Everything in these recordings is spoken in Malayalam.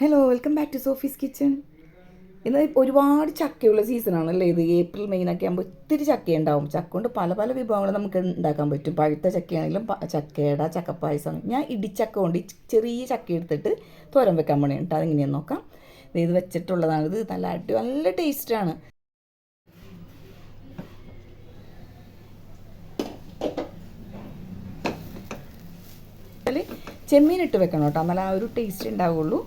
Hello welcome back to Sophie's kitchen ഇന്ന് ഒരുപാട് ചക്കയുള്ള സീസണാണല്ലേ ഇത്. ഏപ്രിൽ മെയിനൊക്കെ ആകുമ്പോൾ ഒത്തിരി ചക്ക ഉണ്ടാവും ചക്ക കൊണ്ട് പല പല വിഭവങ്ങൾ നമുക്ക് ഉണ്ടാക്കാൻ പറ്റും. പഴുത്ത ചക്കയാണെങ്കിലും ചക്കയുടെ ചക്കപ്പായസം ഞാൻ ഇടിച്ചക്ക കൊണ്ട് ചെറിയ ചക്ക എടുത്തിട്ട് തോരൻ വെക്കാൻ പണി കേട്ടോ അതെങ്ങനെയാന്ന് നോക്കാം. ഇത് വെച്ചിട്ടുള്ളതാണ്. ഇത് നല്ല അടി നല്ല ടേസ്റ്റാണ് ചെമ്മീൻ ഇട്ട് വെക്കണം കേട്ടോ എന്നാലേ ആ ഒരു ടേസ്റ്റ് ഉണ്ടാവുള്ളൂ.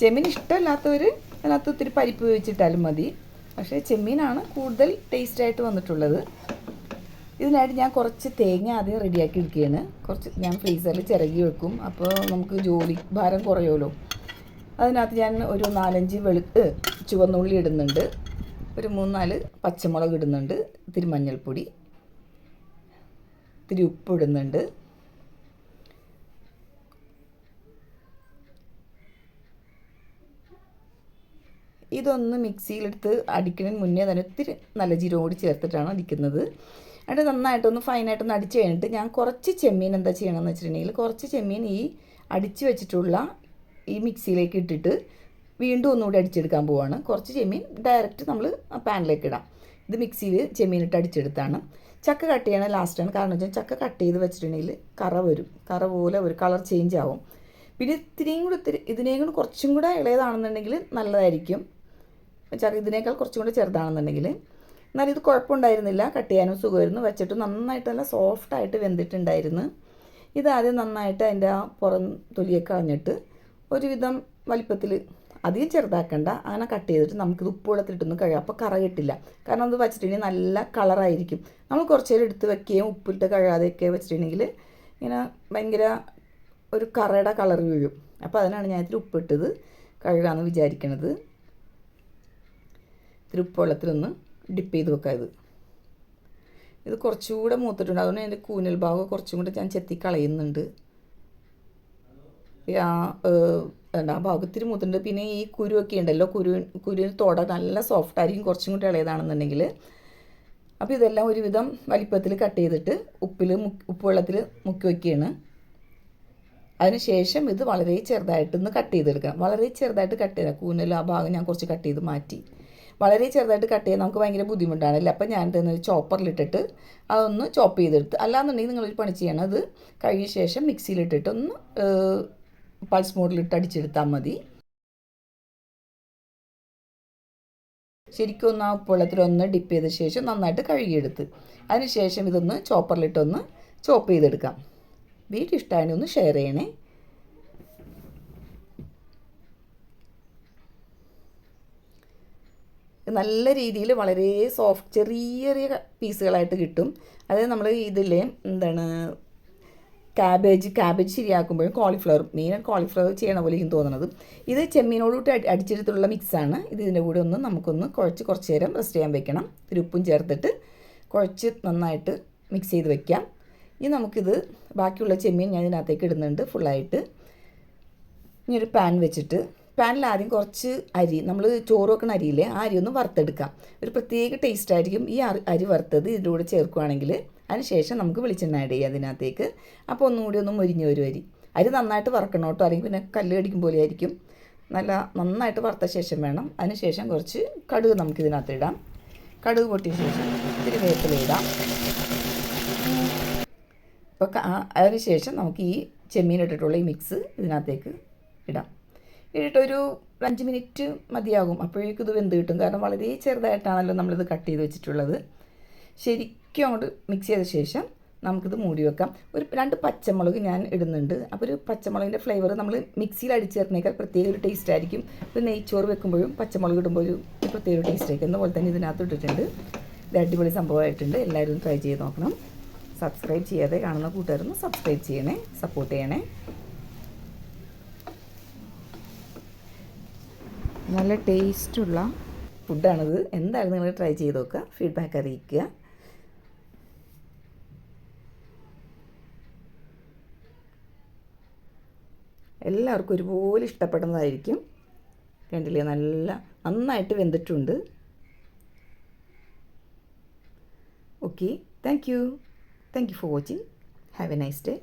ചെമ്മീൻ ഇഷ്ടമല്ലാത്തവർ അതിനകത്ത് ഒത്തിരി പരിപ്പ് വെച്ചിട്ടാലും മതി. പക്ഷേ ചെമ്മീനാണ് കൂടുതൽ ടേസ്റ്റായിട്ട് വന്നിട്ടുള്ളത്. ഇതിനായിട്ട് ഞാൻ കുറച്ച് തേങ്ങ ആദ്യം റെഡിയാക്കി എടുക്കുകയാണ്. കുറച്ച് ഞാൻ ഫ്രീസറിൽ ചിരകി വെക്കും. അപ്പോൾ നമുക്ക് ജോലി ഭാരം കുറയുമല്ലോ. അതിനകത്ത് ഞാൻ ഒരു നാലഞ്ച് വെളു ചുവന്നുള്ളി ഇടുന്നുണ്ട്. ഒരു മൂന്നാൽ പച്ചമുളക് ഇടുന്നുണ്ട്. ഇത്തിരി മഞ്ഞൾപ്പൊടി. ഇത്തിരി ഉപ്പ് ഇടുന്നുണ്ട്. ഇതൊന്ന് മിക്സിയിലെടുത്ത് അടിക്കുന്നതിന് മുന്നേ തന്നെ ഒത്തിരി നല്ല ജീരകം കൂടി ചേർത്തിട്ടാണ് അടിക്കുന്നത്. എന്നിട്ട് നന്നായിട്ടൊന്ന് ഫൈനായിട്ടൊന്ന് അടിച്ച് കഴിഞ്ഞിട്ട് ഞാൻ കുറച്ച് ചെമ്മീൻ എന്താ ചെയ്യണമെന്ന് വെച്ചിട്ടുണ്ടെങ്കിൽ കുറച്ച് ചെമ്മീൻ ഈ അടിച്ച് വെച്ചിട്ടുള്ള ഈ മിക്സിയിലേക്ക് ഇട്ടിട്ട് വീണ്ടും ഒന്നുകൂടി അടിച്ചെടുക്കാൻ പോവാണ്. കുറച്ച് ചെമ്മീൻ ഡയറക്റ്റ് നമ്മൾ പാനിലേക്ക് ഇടാം. ഇത് മിക്സിയിൽ ചെമ്മീൻ ഇട്ട് അടിച്ചെടുത്താണ്. ചക്ക കട്ട് ചെയ്യണ ലാസ്റ്റാണ് കാരണം വെച്ചാൽ ചക്ക കട്ട് ചെയ്ത് വെച്ചിട്ടുണ്ടെങ്കിൽ കറ വരും. കറ പോലെ ഒരു കളർ ചേഞ്ച് ആവും. പിന്നെ ഇത്തിരിയും കൂടി ഇതിനെയും കൂടി കുറച്ചും കൂടെ ഇളയതാണെന്നുണ്ടെങ്കിൽ നല്ലതായിരിക്കും. വെച്ചാൽ ഇതിനേക്കാൾ കുറച്ചും കൂടി ചെറുതാണെന്നുണ്ടെങ്കിൽ. എന്നാലും ഇത് കുഴപ്പമുണ്ടായിരുന്നില്ല. കട്ട് ചെയ്യാനും സുഖമായിരുന്നു. വെച്ചിട്ട് നന്നായിട്ട് നല്ല സോഫ്റ്റായിട്ട് വെന്തിട്ടുണ്ടായിരുന്നു. ഇതാദ്യം നന്നായിട്ട് അതിന്റെ ആ പുറം തൊലിയൊക്കെ കളഞ്ഞിട്ട് ഒരുവിധം വലിപ്പത്തിൽ അധികം ചെറുതാക്കണ്ട. അങ്ങനെ കട്ട് ചെയ്തിട്ട് നമുക്കിത് ഉപ്പുവെള്ളത്തിലിട്ടൊന്ന് കഴുകാം. അപ്പോൾ കറ കിട്ടില്ല. കാരണം അത് വെച്ചിട്ടുണ്ടെങ്കിൽ നല്ല കളറായിരിക്കും നമ്മൾ കുറച്ച് നേരം എടുത്ത് വെക്കുകയും ഉപ്പിട്ട് കഴുകാതെയൊക്കെ വെച്ചിട്ടുണ്ടെങ്കിൽ ഇങ്ങനെ ഭയങ്കര ഒരു കറയുടെ കളർ വീഴും. അപ്പോൾ അതിനാണ് ഞാൻ ഇതിൽ ഉപ്പിട്ടത് കഴുകാമെന്ന് വിചാരിക്കണത്. ഇത്തിരി ഡിപ്പ് ചെയ്ത് വെക്കാം ഇത്. ഇത് കുറച്ചുകൂടെ മൂത്തിട്ടുണ്ട്. അതുകൊണ്ട് അതിന്റെ കൂനൽ ഭാഗം കുറച്ചും കൂടെ ഞാൻ ചെത്തി കളയുന്നുണ്ട്. ആ ആ ഭാഗത്തിൽ മൂത്തുണ്ട് പിന്നെ ഈ കുരുവൊക്കെ ഉണ്ടല്ലോ കുരു കുരുവിന് തോട നല്ല സോഫ്റ്റ് ആയിരിക്കും കുറച്ചും കൂടി ഇളയതാണെന്നുണ്ടെങ്കിൽ. അപ്പോൾ ഇതെല്ലാം ഒരുവിധം വലിപ്പത്തിൽ കട്ട് ചെയ്തിട്ട് ഉപ്പിൽ ഉപ്പ് വെള്ളത്തിൽ മുക്കി വയ്ക്കുകയാണ് അതിനുശേഷം ഇത് വളരെ ചെറുതായിട്ടൊന്ന് കട്ട് ചെയ്തെടുക്കാം വളരെ ചെറുതായിട്ട് കട്ട് ചെയ്താൽ കൂനൽ ആ ഭാഗം ഞാൻ കുറച്ച് കട്ട് ചെയ്ത് മാറ്റി. വളരെ ചെറുതായിട്ട് കട്ട് ചെയ്യാൻ നമുക്ക് ഭയങ്കര ബുദ്ധിമുട്ടാണല്ലേ അപ്പം ഞാൻ ഒരു ചോപ്പറിലിട്ടിട്ട് അതൊന്ന് ചോപ്പ് ചെയ്തെടുത്ത്. അല്ലാന്നുണ്ടെങ്കിൽ നിങ്ങളൊരു പണി ചെയ്യണം. അത് കഴുകിയ ശേഷം മിക്സിയിലിട്ടിട്ട് ഒന്ന് പൾസ് മോഡിലിട്ട് അടിച്ചെടുത്താൽ മതി. ശരിക്കും ഒന്ന് ആ ഉപ്പുവെള്ളത്തിലൊന്ന് ഡിപ്പ് ചെയ്ത ശേഷം നന്നായിട്ട് കഴുകിയെടുത്ത്. അതിനുശേഷം ഇതൊന്ന് ചോപ്പറിലിട്ടൊന്ന് ചോപ്പ് ചെയ്തെടുക്കാം. വീഡിയോ ഇഷ്ടമാണെങ്കിൽ ഒന്ന് ഷെയർ ചെയ്യണേ. നല്ല രീതിയിൽ വളരെ സോഫ്റ്റ് ചെറിയ ചെറിയ പീസുകളായിട്ട് കിട്ടും. അതായത് നമ്മൾ ഇതിലെ എന്താണ് കാബേജ് കാബേജ് ശരിയാക്കുമ്പോഴും കോളിഫ്ലവർ മെയിനായിട്ട് കോളിഫ്ലവർ ചെയ്യണ പോലെ എനിക്ക് തോന്നുന്നത് ഇത് ചെമ്മീനോടുകൂടി അടി അടിച്ചെടുത്തുള്ള മിക്സാണ് ഇത് ഇതിന്റെ കൂടെ ഒന്ന് നമുക്കൊന്ന് കുഴച്ച് കുറച്ച് നേരം റെസ്റ്റ് ചെയ്യാൻ വെക്കണം. ഒരു ഉപ്പും ചേർത്തിട്ട് കുഴച്ച് നന്നായിട്ട് മിക്സ് ചെയ്ത് വെക്കാം. ഇനി നമുക്കിത് ബാക്കിയുള്ള ചെമ്മീൻ ഞാൻ ഇതിനകത്തേക്ക് ഇടുന്നുണ്ട് ഫുള്ളായിട്ട് ഇനി ഒരു പാൻ വെച്ചിട്ട് പാനിൽ ആദ്യം കുറച്ച് അരി നമ്മൾ ചോറ് വെക്കുന്ന അരിയില്ലേ ആ അരി ഒന്ന് വറുത്തെടുക്കാം. ഒരു പ്രത്യേക ടേസ്റ്റ് ആയിരിക്കും ഈ അരി വറുത്തത് ഇതിന്റെ കൂടെ ചേർക്കുകയാണെങ്കിൽ അതിനുശേഷം നമുക്ക് വെളിച്ചെണ്ണ ആഡ് ചെയ്യാം അതിനകത്തേക്ക്. അപ്പോൾ ഒന്നുകൂടി ഒന്ന് മുരിഞ്ഞ് വരും അരി. അരി നന്നായിട്ട് വറക്കണം കേട്ടോ. അല്ലെങ്കിൽ പിന്നെ കല്ല് കടിക്കും പോലെ ആയിരിക്കും. നല്ല നന്നായിട്ട് വറുത്ത ശേഷം വേണം. അതിനുശേഷം കുറച്ച് കടുക് നമുക്ക് ഇതിനകത്ത് ഇടാം. കടുക് പൊട്ടിയ ശേഷം ഇത്തിരി വേപ്പില ഇടാം. അപ്പോൾ അതിനുശേഷം നമുക്ക് ഈ ചെമ്മീൻ ഇട്ടിട്ടുള്ള ഈ മിക്സ് ഇതിനകത്തേക്ക് ഇടാം. ഇട്ടിട്ടൊരു അഞ്ച് മിനിറ്റ് മതിയാകും. അപ്പോഴേക്കും ഇത് വെന്ത് കിട്ടും. കാരണം വളരെ ചെറുതായിട്ടാണല്ലോ നമ്മളിത് കട്ട് ചെയ്ത് വെച്ചിട്ടുള്ളത്. ശരിക്കും അങ്ങോട്ട് മിക്സ് ചെയ്ത ശേഷം നമുക്കിത് മൂടി വെക്കാം. ഒരു രണ്ട് പച്ചമുളക് ഞാൻ ഇടുന്നുണ്ട്. അപ്പോൾ ഒരു പച്ചമുളകിന്റെ ഫ്ലേവർ നമ്മൾ മിക്സിയിൽ അടിച്ചേർന്നേക്കാൾ പ്രത്യേക ഒരു ടേസ്റ്റ് ആയിരിക്കും. ഇപ്പോൾ നെയ്ച്ചോറ് വെക്കുമ്പോഴും പച്ചമുളക് ഇടുമ്പോൾ ഒരു ഒരു പ്രത്യേക ഒരു ടേസ്റ്റ് ആയിരിക്കും. അതുപോലെ തന്നെ ഇതിനകത്ത് ഇട്ടിട്ടുണ്ട്. ഇത് അടിപൊളി സംഭവമായിട്ടുണ്ട്. എല്ലാവരും ട്രൈ ചെയ്ത് നോക്കണം. സബ്സ്ക്രൈബ് ചെയ്യാതെ കാണുന്ന കൂട്ടുകാരൊന്ന് സബ്സ്ക്രൈബ് ചെയ്യണേ. സപ്പോർട്ട് ചെയ്യണേ. നല്ല ടേസ്റ്റുള്ള ഫുഡാണിത്. എന്തായാലും നിങ്ങൾ ട്രൈ ചെയ്ത് നോക്കുക. ഫീഡ്ബാക്ക് അറിയിക്കുക. എല്ലാവർക്കും ഒരുപോലെ ഇഷ്ടപ്പെടുന്നതായിരിക്കും. കണ്ടില്ലേ? നല്ല നന്നായിട്ട് വെന്തിട്ടുണ്ട്. Okay thank you thank you for watching have a nice day